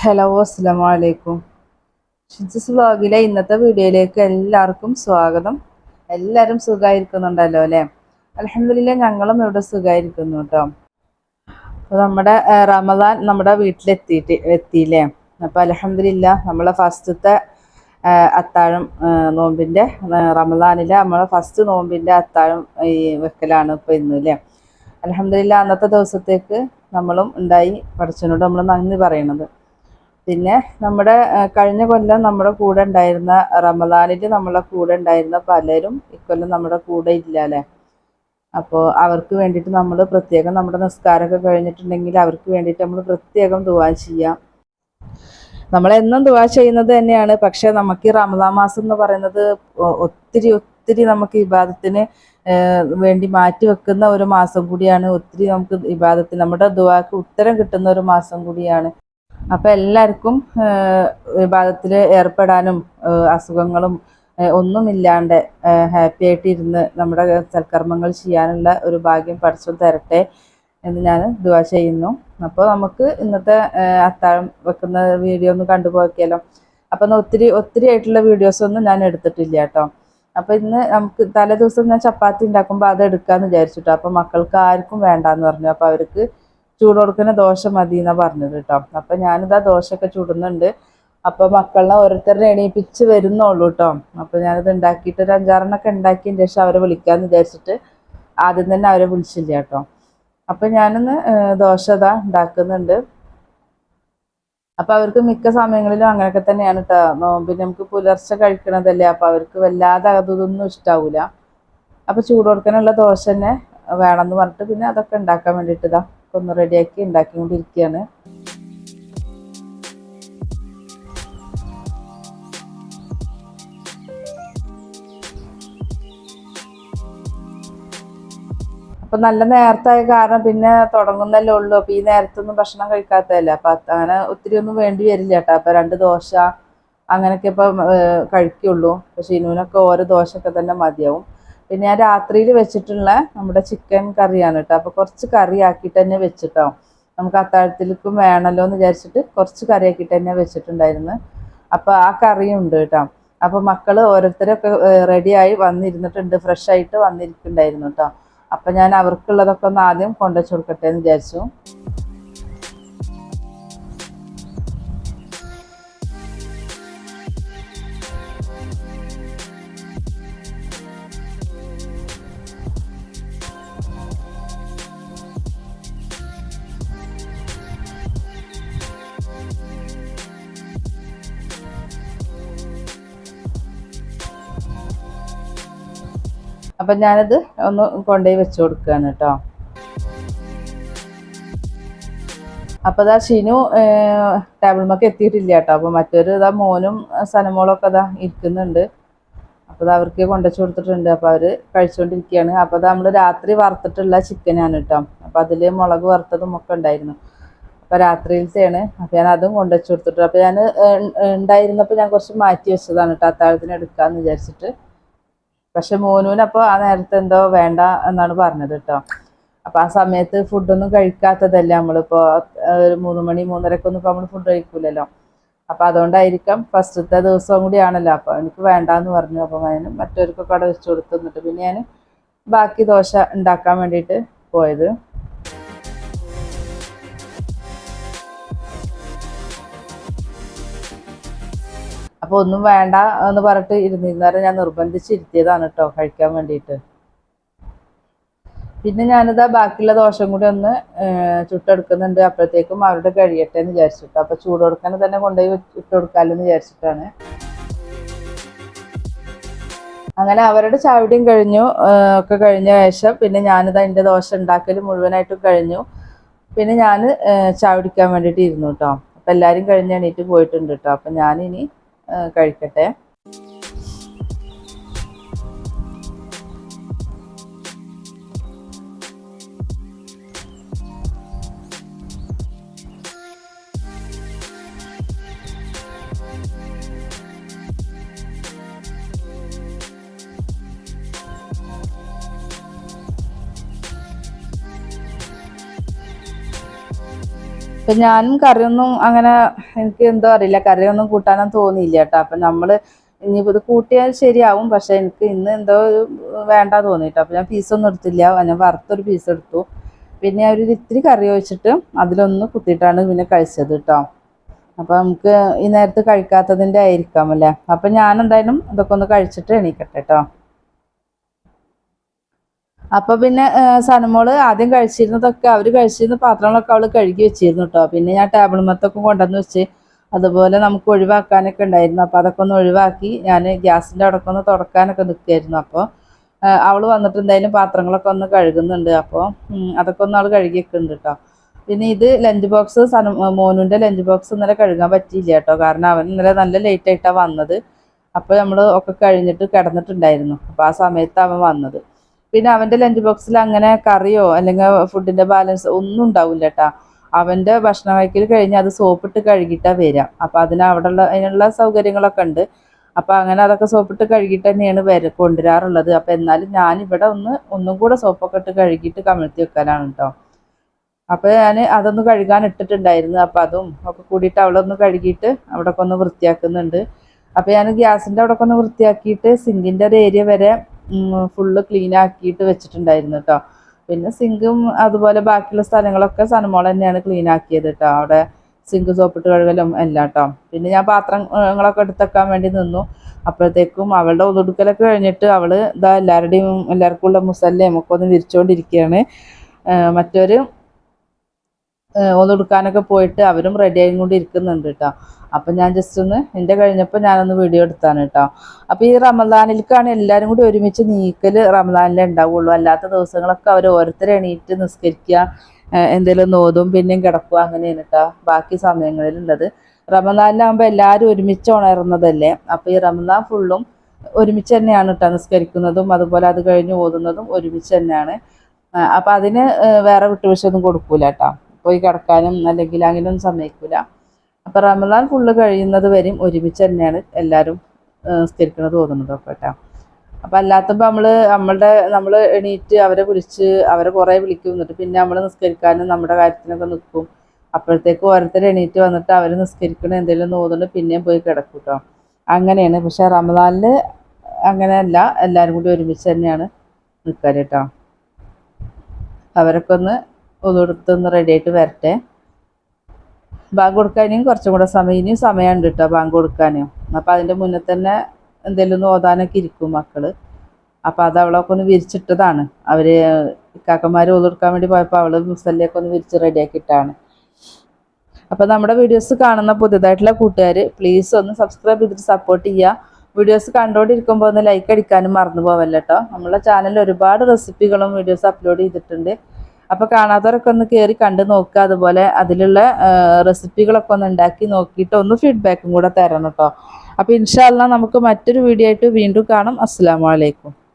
Hello അസ്സാം വലൈക്കും വ്ളോഗിലെ ഇന്നത്തെ വീഡിയോയിലേക്ക് എല്ലാവർക്കും സ്വാഗതം. എല്ലാവരും സുഖമായിരിക്കുന്നുണ്ടല്ലോ അല്ലേ? അലഹമില്ല ഞങ്ങളും ഇവിടെ സുഖമായിരിക്കുന്നു കേട്ടോ. അപ്പോൾ നമ്മുടെ റമദാൻ നമ്മുടെ വീട്ടിലെത്തിയിട്ട് എത്തിയില്ലേ? അപ്പോൾ അലഹമില്ല നമ്മളെ ഫസ്റ്റത്തെ അത്താഴം നോമ്പിന്റെ റമദാനിലെ നമ്മളെ ഫസ്റ്റ് നോമ്പിന്റെ അത്താഴം ഈ വെക്കലാണ് ഇപ്പോൾ ഇന്ന് അല്ലേ? അലഹമില്ല അന്നത്തെ ദിവസത്തേക്ക് നമ്മളും ഉണ്ടായി പഠിച്ചതിനോട് നമ്മൾ നന്ദി പറയണത്. പിന്നെ നമ്മുടെ കഴിഞ്ഞ കൊല്ലം നമ്മുടെ കൂടെ ഉണ്ടായിരുന്ന റമദാനിൽ നമ്മളെ കൂടെ ഉണ്ടായിരുന്ന പലരും ഇക്കൊല്ലം നമ്മുടെ കൂടെ ഇല്ല അല്ലേ? അപ്പോൾ അവർക്ക് വേണ്ടിയിട്ട് നമ്മൾ പ്രത്യേകം നമ്മുടെ നിസ്കാരമൊക്കെ കഴിഞ്ഞിട്ടുണ്ടെങ്കിൽ അവർക്ക് വേണ്ടിയിട്ട് നമ്മൾ പ്രത്യേകം ദുവാ ചെയ്യാം. നമ്മളെന്നും ദുവാ ചെയ്യുന്നത് തന്നെയാണ്. പക്ഷെ നമുക്ക് ഈ റമദാ മാസം എന്ന് പറയുന്നത് ഒത്തിരി ഒത്തിരി നമുക്ക് ഇബാദത്തിന് വേണ്ടി മാറ്റി വെക്കുന്ന ഒരു മാസം കൂടിയാണ്. ഒത്തിരി നമുക്ക് ഇബാദത്തിന് നമ്മുടെ ദുവാക്ക് ഉത്തരം കിട്ടുന്ന ഒരു മാസം കൂടിയാണ്. അപ്പം എല്ലാവർക്കും വിഭാഗത്തിൽ ഏർപ്പെടാനും അസുഖങ്ങളും ഒന്നുമില്ലാണ്ട് ഹാപ്പി ആയിട്ട് ഇരുന്ന് നമ്മുടെ സൽക്കർമ്മങ്ങൾ ചെയ്യാനുള്ള ഒരു ഭാഗ്യം പഠിച്ചു തരട്ടെ എന്ന് ഞാൻ ദുവാ ചെയ്യുന്നു. അപ്പോൾ നമുക്ക് ഇന്നത്തെ അത്താഴം വെക്കുന്ന വീഡിയോ ഒന്ന് കണ്ടുപോക്കിയാലോ അപ്പം ഒത്തിരി ഒത്തിരി ആയിട്ടുള്ള വീഡിയോസ് ഒന്നും ഞാൻ എടുത്തിട്ടില്ല കേട്ടോ. അപ്പം ഇന്ന് നമുക്ക് തലേ ദിവസം ഞാൻ ചപ്പാത്തി ഉണ്ടാക്കുമ്പോൾ അത് എടുക്കാമെന്ന് വിചാരിച്ചിട്ടോ. അപ്പം മക്കൾക്ക് ആർക്കും വേണ്ടാന്ന് പറഞ്ഞു. അപ്പോൾ അവർക്ക് ചൂട് കൊടുക്കുന്ന ദോശ മതി എന്നാ പറഞ്ഞത് കേട്ടോ. അപ്പൊ ഞാനിതാ ദോശയൊക്കെ ചുടുന്നുണ്ട്. അപ്പൊ മക്കളെ ഓരോരുത്തരുടെ എണീപ്പിച്ച് വരുന്നുള്ളൂ കേട്ടോ. അപ്പൊ ഞാനിത് ഉണ്ടാക്കിയിട്ട് ഒരു അഞ്ചാറെണ്ണൊക്കെ ഉണ്ടാക്കിയതിന് ശേഷം അവരെ വിളിക്കാന്ന് വിചാരിച്ചിട്ട് ആദ്യം തന്നെ അവരെ വിളിച്ചില്ല കേട്ടോ. അപ്പൊ ഞാനിന്ന് ദോശ ഇതാ ഉണ്ടാക്കുന്നുണ്ട്. അപ്പൊ അവർക്ക് മിക്ക സമയങ്ങളിലും അങ്ങനെയൊക്കെ തന്നെയാണ് കേട്ടോ. നോമ്പിന് നമുക്ക് പുലർച്ചെ കഴിക്കണതല്ലേ അപ്പൊ അവർക്ക് വല്ലാതെ അതൊന്നും ഇഷ്ടാവൂല. അപ്പൊ ചൂട് കൊടുക്കാനുള്ള ദോശ തന്നെ വേണമെന്ന് പറഞ്ഞിട്ട് പിന്നെ അതൊക്കെ ഉണ്ടാക്കാൻ വേണ്ടിയിട്ട് ഒന്ന് റെഡിയാക്കി ഉണ്ടാക്കിക്കൊണ്ടിരിക്കുകയാണ്. അപ്പൊ നല്ല നേരത്തായ കാരണം പിന്നെ തുടങ്ങുന്നല്ലേ ഉള്ളൂ. അപ്പൊ ഈ നേരത്തൊന്നും ഭക്ഷണം കഴിക്കാത്തതല്ലേ. അപ്പൊ അങ്ങനെ ഒത്തിരി ഒന്നും വേണ്ടി വരില്ല കേട്ടോ. അപ്പൊ രണ്ട് ദോശ അങ്ങനെയൊക്കെ ഇപ്പൊ കഴിക്കുള്ളൂ. പക്ഷേ ഇനുവിനൊക്കെ ഓരോ ദോശയൊക്കെ തന്നെ മതിയാവും. പിന്നെ ഞാൻ രാത്രിയിൽ വെച്ചിട്ടുള്ള നമ്മുടെ ചിക്കൻ കറിയാണ് കേട്ടോ അപ്പോൾ കുറച്ച് കറി ആക്കിയിട്ട് തന്നെ വെച്ചിട്ടോ. നമുക്ക് അത്താഴത്തിലേക്കും വേണമല്ലോ എന്ന് വിചാരിച്ചിട്ട് കുറച്ച് കറി ആക്കിയിട്ട് തന്നെ വെച്ചിട്ടുണ്ടായിരുന്നു. അപ്പോൾ ആ കറിയും ഉണ്ട് കേട്ടോ അപ്പോൾ മക്കൾ ഓരോരുത്തരൊക്കെ റെഡിയായി വന്നിരുന്നിട്ടുണ്ട്. ഫ്രഷ് ആയിട്ട് വന്നിരിക്കുന്നുണ്ടായിരുന്നു കേട്ടോ അപ്പൊ ഞാൻ അവർക്കുള്ളതൊക്കെ ഒന്ന് ആദ്യം കൊണ്ടുവച്ച് കൊടുക്കട്ടെ എന്ന് വിചാരിച്ചു. അപ്പൊ ഞാനത് ഒന്ന് കൊണ്ടുപോയി വെച്ച് കൊടുക്കുകയാണ് കേട്ടോ. അപ്പൊ ഇതാ ഷിനു ടേബിൾമൊക്കെ എത്തിയിട്ടില്ല കേട്ടോ. അപ്പോൾ മറ്റൊരു ഇതാ മോനും സനമോളൊക്കെ ഇതാ ഇരിക്കുന്നുണ്ട്. അപ്പോൾ ഇത് അവർക്ക് കൊണ്ടുവച്ച് കൊടുത്തിട്ടുണ്ട്. അപ്പൊ അവർ കഴിച്ചുകൊണ്ടിരിക്കുകയാണ് അപ്പോൾ ഇത് നമ്മൾ രാത്രി വറുത്തിട്ടുള്ള ചിക്കനാണ് കേട്ടോ. അപ്പോൾ അതിൽ മുളക് വറുത്തതും ഒക്കെ ഉണ്ടായിരുന്നു. അപ്പോൾ രാത്രിയിലത്തെയാണ്. അപ്പോൾ ഞാൻ അതും കൊണ്ടുവച്ച് കൊടുത്തിട്ടുണ്ട്. അപ്പൊ ഞാൻ ഉണ്ടായിരുന്നപ്പോൾ ഞാൻ കുറച്ച് മാറ്റി വെച്ചതാണ് കേട്ടോ. അത്താഴത്തിന് എടുക്കാന്ന് വിചാരിച്ചിട്ട്. പക്ഷെ മോനൂന് അപ്പോൾ ആ നേരത്തെ എന്തോ വേണ്ട എന്നാണ് പറഞ്ഞത് കേട്ടോ. അപ്പൊ ആ സമയത്ത് ഫുഡൊന്നും കഴിക്കാത്തതല്ല നമ്മളിപ്പോ ഒരു മൂന്ന് മണി മൂന്നരക്കൊന്നും ഇപ്പൊ നമ്മൾ ഫുഡ് കഴിക്കൂലല്ലോ. അപ്പൊ അതുകൊണ്ടായിരിക്കാം ഫസ്റ്റത്തെ ദിവസവും കൂടിയാണല്ലോ. അപ്പൊ എനിക്ക് വേണ്ടാന്ന് പറഞ്ഞു. അപ്പൊ ഞാൻ മറ്റവർക്കൊക്കെ അവിടെ വെച്ച് കൊടുത്തു എന്നിട്ട് പിന്നെ ഞാൻ ബാക്കി ദോശ ഉണ്ടാക്കാൻ വേണ്ടിയിട്ട് പോയത്. അപ്പൊ ഒന്നും വേണ്ട എന്ന് പറഞ്ഞിട്ട് ഇരുന്നിരുന്നേരം ഞാൻ നിർബന്ധിച്ചിരുത്തിയതാണ് കേട്ടോ കഴിക്കാൻ വേണ്ടിയിട്ട്. പിന്നെ ഞാനിതാ ബാക്കിയുള്ള ദോശം കൂടി ഒന്ന് ചുട്ടെടുക്കുന്നുണ്ട്. അപ്പോഴത്തേക്കും അവരുടെ കഴിയട്ടെ എന്ന് വിചാരിച്ചിട്ട്. അപ്പോൾ ചൂട് കൊടുക്കാൻ തന്നെ കൊണ്ടുപോയി ഇട്ട് എന്ന് വിചാരിച്ചിട്ടാണ്. അങ്ങനെ അവരുടെ ചാവിടിയും കഴിഞ്ഞു ഒക്കെ കഴിഞ്ഞ ശേഷം പിന്നെ ഞാനിത് അതിന്റെ ദോശ ഉണ്ടാക്കൽ മുഴുവനായിട്ടും കഴിഞ്ഞു. പിന്നെ ഞാൻ ചാവിടിക്കാൻ വേണ്ടിയിട്ട് ഇരുന്നു കേട്ടോ അപ്പം എല്ലാവരും കഴിഞ്ഞ് എണീറ്റ് പോയിട്ടുണ്ട് കേട്ടോ അപ്പം ഞാനിനി കഴിക്കട്ടെ ഇപ്പം ഞാനും കറിയൊന്നും അങ്ങനെ എനിക്ക് എന്തോ അറിയില്ല. കറിയൊന്നും കൂട്ടാനൊന്നും തോന്നിയില്ല കേട്ടോ. അപ്പൊ നമ്മൾ ഇനിയിപ്പോൾ ഇത് കൂട്ടിയാൽ ശരിയാവും. പക്ഷെ എനിക്ക് ഇന്ന് എന്തോ വേണ്ട തോന്നിട്ടോ അപ്പൊ ഞാൻ പീസൊന്നും എടുത്തില്ല. ഞാൻ വറുത്തൊരു പീസ് എടുത്തു. പിന്നെ ഒരു ഇത്തിരി കറി ഒഴിച്ചിട്ട് അതിലൊന്ന് കുത്തിയിട്ടാണ് പിന്നെ കഴിച്ചത് കേട്ടോ. അപ്പൊ നമുക്ക് ഈ നേരത്ത് കഴിക്കാത്തതിന്റെ ആയിരിക്കാം അല്ലേ? അപ്പം ഞാൻ എന്തായാലും ഇതൊക്കെ ഒന്ന് കഴിച്ചിട്ട് എണീക്കട്ടെ കേട്ടോ. അപ്പൊ പിന്നെ സനമോൾ ആദ്യം കഴിച്ചിരുന്നതൊക്കെ അവർ കഴിച്ചിരുന്ന പാത്രങ്ങളൊക്കെ അവൾ കഴുകി വെച്ചിരുന്നു കേട്ടോ പിന്നെ ഞാൻ ടേബിൾ മത്തൊക്കെ കൊണ്ടുവന്ന് വെച്ച് അതുപോലെ നമുക്ക് ഒഴിവാക്കാനൊക്കെ ഉണ്ടായിരുന്നു. അപ്പോൾ അതൊക്കെ ഒന്ന് ഒഴിവാക്കി ഞാൻ ഗ്യാസിന്റെ അടക്കം ഒന്ന് തുടക്കാനൊക്കെ നിൽക്കുകയായിരുന്നു അപ്പോൾ അവൾ വന്നിട്ട് എന്തായാലും പാത്രങ്ങളൊക്കെ ഒന്ന് കഴുകുന്നുണ്ട്. അപ്പോൾ അതൊക്കെ ഒന്ന് അവൾ കഴുകി വെക്കുന്നുണ്ട് കേട്ടോ പിന്നെ ഇത് ലഞ്ച് ബോക്സ് സന മോനുന്റെ ലഞ്ച് ബോക്സ് ഇന്നലെ കഴുകാൻ പറ്റിയില്ല കേട്ടോ കാരണം അവൻ ഇന്നലെ നല്ല ലേറ്റ് ആയിട്ടാണ് വന്നത്. അപ്പോൾ നമ്മൾ ഒക്കെ കഴിഞ്ഞിട്ട് കിടന്നിട്ടുണ്ടായിരുന്നു. അപ്പോൾ ആ സമയത്താണ് അവൻ വന്നത്. പിന്നെ അവന്റെ ലഞ്ച് ബോക്സിൽ അങ്ങനെ കറിയോ അല്ലെങ്കിൽ ഫുഡിന്റെ ബാലൻസ് ഒന്നും ഉണ്ടാവില്ല കേട്ടോ അവന്റെ ഭക്ഷണം കഴിക്കൽ കഴിഞ്ഞ് അത് സോപ്പിട്ട് കഴുകിയിട്ടാണ് വരിക അപ്പോൾ അതിന് അവിടെയുള്ള അതിനുള്ള സൗകര്യങ്ങളൊക്കെ ഉണ്ട്. അപ്പോൾ അങ്ങനെ അതൊക്കെ സോപ്പിട്ട് കഴുകിയിട്ട് തന്നെയാണ് വര കൊണ്ടുവരാറുള്ളത്. അപ്പോൾ എന്നാലും ഞാനിവിടെ ഒന്ന് ഒന്നും കൂടെ സോപ്പൊക്കെ ഇട്ട് കഴുകിയിട്ട് കമിഴ്ത്തി വെക്കാനാണ് കേട്ടോ അപ്പോൾ ഞാൻ അതൊന്ന് കഴുകാൻ ഇട്ടിട്ടുണ്ടായിരുന്നു. അപ്പോൾ അതും ഒക്കെ കൂടിയിട്ട് അവിടെ ഒന്ന് കഴുകിയിട്ട് അവിടെ ഒന്ന് വൃത്തിയാക്കുന്നുണ്ട്. അപ്പോൾ ഞാൻ ഗ്യാസിന്റെ അവിടെ ഒന്ന് വൃത്തിയാക്കിയിട്ട് സിങ്കിന്റെ ഒരു ഏരിയ വരെ ഫുള്ള് ക്ലീൻ ആക്കിയിട്ട് വെച്ചിട്ടുണ്ടായിരുന്നു കേട്ടോ പിന്നെ സിങ്കും അതുപോലെ ബാക്കിയുള്ള സ്ഥലങ്ങളൊക്കെ സനമോൾ തന്നെയാണ് ക്ലീൻ ആക്കിയത് കേട്ടോ അവിടെ സിങ്ക് സോപ്പിട്ട് കഴുകലും എല്ലാം കേട്ടോ പിന്നെ ഞാൻ പാത്രങ്ങളൊക്കെ എടുത്തേക്കാൻ വേണ്ടി നിന്നു. അപ്പോഴത്തേക്കും അവളുടെ ഒതുടുക്കലൊക്കെ കഴിഞ്ഞിട്ട് അവൾ ഇതാ എല്ലാവരുടെയും എല്ലാവർക്കും ഉള്ള മുസല്ലയും ഒക്കെ ഒന്ന് വിരിച്ചുകൊണ്ടിരിക്കുകയാണ് മറ്റൊരു ഒതുടുക്കാനൊക്കെ പോയിട്ട് അവരും റെഡി ആയി കൊണ്ട് കേട്ടോ അപ്പം ഞാൻ ജസ്റ്റ് ഒന്ന് എന്റെ കഴിഞ്ഞപ്പോൾ ഞാനൊന്ന് വീഡിയോ എടുത്താണ് കേട്ടോ അപ്പോൾ ഈ റമദാനിലേക്കാണ് എല്ലാവരും കൂടി ഒരുമിച്ച് നീക്കൽ റമദാനിലേ ഉണ്ടാവുള്ളൂ. അല്ലാത്ത ദിവസങ്ങളൊക്കെ അവർ ഓരോരുത്തർ എണീറ്റ് നിസ്കരിക്കുക എന്തെങ്കിലും നോതും പിന്നെയും കിടക്കുക അങ്ങനെയാണ് കേട്ടോ ബാക്കി സമയങ്ങളിലുള്ളത്. റമദാനിലാകുമ്പോൾ എല്ലാവരും ഒരുമിച്ച് ഉണരുന്നതല്ലേ അപ്പോൾ ഈ റമദാൻ ഫുള്ളും ഒരുമിച്ച് തന്നെയാണ് കേട്ടോ നിസ്കരിക്കുന്നതും അതുപോലെ അത് കഴിഞ്ഞ് ഓതുന്നതും ഒരുമിച്ച് തന്നെയാണ്. അപ്പം അതിന് വേറെ വിട്ടുവീഴ്ചയൊന്നും കൊടുക്കൂല കേട്ടോ പോയി കിടക്കാനും അല്ലെങ്കിൽ അങ്ങനെയൊന്നും സമ്മതിക്കൂല. അപ്പം റമദാൻ ഫുള്ള് കഴിയുന്നത് വരെയും ഒരുമിച്ച് തന്നെയാണ് എല്ലാവരും നിസ്കരിക്കുന്നത് തോന്നുന്നതൊക്കെ കേട്ടോ അപ്പം അല്ലാത്തപ്പോൾ നമ്മൾ നമ്മളുടെ നമ്മൾ എണീറ്റ് അവരെ വിളിച്ച് അവരെ കുറേ വിളിക്കും. എന്നിട്ട് പിന്നെ നമ്മൾ നിസ്കരിക്കാനും നമ്മുടെ കാര്യത്തിനൊക്കെ നിൽക്കും അപ്പോഴത്തേക്ക് ഓരോരുത്തർ എണീറ്റ് വന്നിട്ട് അവർ നിസ്കരിക്കണം എന്തെങ്കിലും തോന്നുന്നുണ്ട് പിന്നെയും പോയി കിടക്കും കേട്ടോ അങ്ങനെയാണ്. പക്ഷെ റമദാനിൽ അങ്ങനെയല്ല. എല്ലാവരും കൂടി ഒരുമിച്ച് തന്നെയാണ് നിൽക്കാൻ കേട്ടോ അവരൊക്കെ ഒന്ന് ഒതുകൊടുത്തൊന്ന് റെഡിയായിട്ട് വരട്ടെ. ബാങ്ക് കൊടുക്കാനും കുറച്ചും കൂടെ സമയം ഇനിയും സമയമുണ്ട് കേട്ടോ ബാങ്ക് കൊടുക്കാനും. അപ്പം അതിന്റെ മുന്നേ തന്നെ എന്തെങ്കിലും ഒന്ന് ഓതാനൊക്കെ ഇരിക്കും മക്കൾ അപ്പം അത് അവളൊക്കെ ഒന്ന് വിരിച്ചിട്ടതാണ്. അവർ കാക്കന്മാർ ഓതെടുക്കാൻ വേണ്ടി പോയപ്പോൾ അവൾ മുസല്ലിയൊക്കെ ഒന്ന് വിരിച്ച് റെഡിയാക്കിയിട്ടാണ് അപ്പം നമ്മുടെ വീഡിയോസ് കാണുന്ന പുതിയതായിട്ടുള്ള കൂട്ടുകാർ പ്ലീസ് ഒന്ന് സബ്സ്ക്രൈബ് ചെയ്തിട്ട് സപ്പോർട്ട് ചെയ്യുക വീഡിയോസ് കണ്ടുകൊണ്ടിരിക്കുമ്പോൾ ഒന്ന് ലൈക്ക് അടിക്കാനും മറന്നു പോവല്ലോ നമ്മളെ ചാനലിൽ ഒരുപാട് റെസിപ്പികളും വീഡിയോസ് അപ്ലോഡ് ചെയ്തിട്ടുണ്ട്. അപ്പോൾ കാണാത്തവരൊക്കെ ഒന്ന് കയറി കണ്ടു നോക്കുക അതുപോലെ അതിലുള്ള റെസിപ്പികളൊക്കെ ഒന്ന് ഉണ്ടാക്കി നോക്കിയിട്ട് ഒന്ന് ഫീഡ്ബാക്കും കൂടെ തരണം കേട്ടോ അപ്പോൾ ഇൻഷാല്ല നമുക്ക് മറ്റൊരു വീഡിയോ ആയിട്ട് വീണ്ടും കാണാം. അസ്സാം വലൈക്കും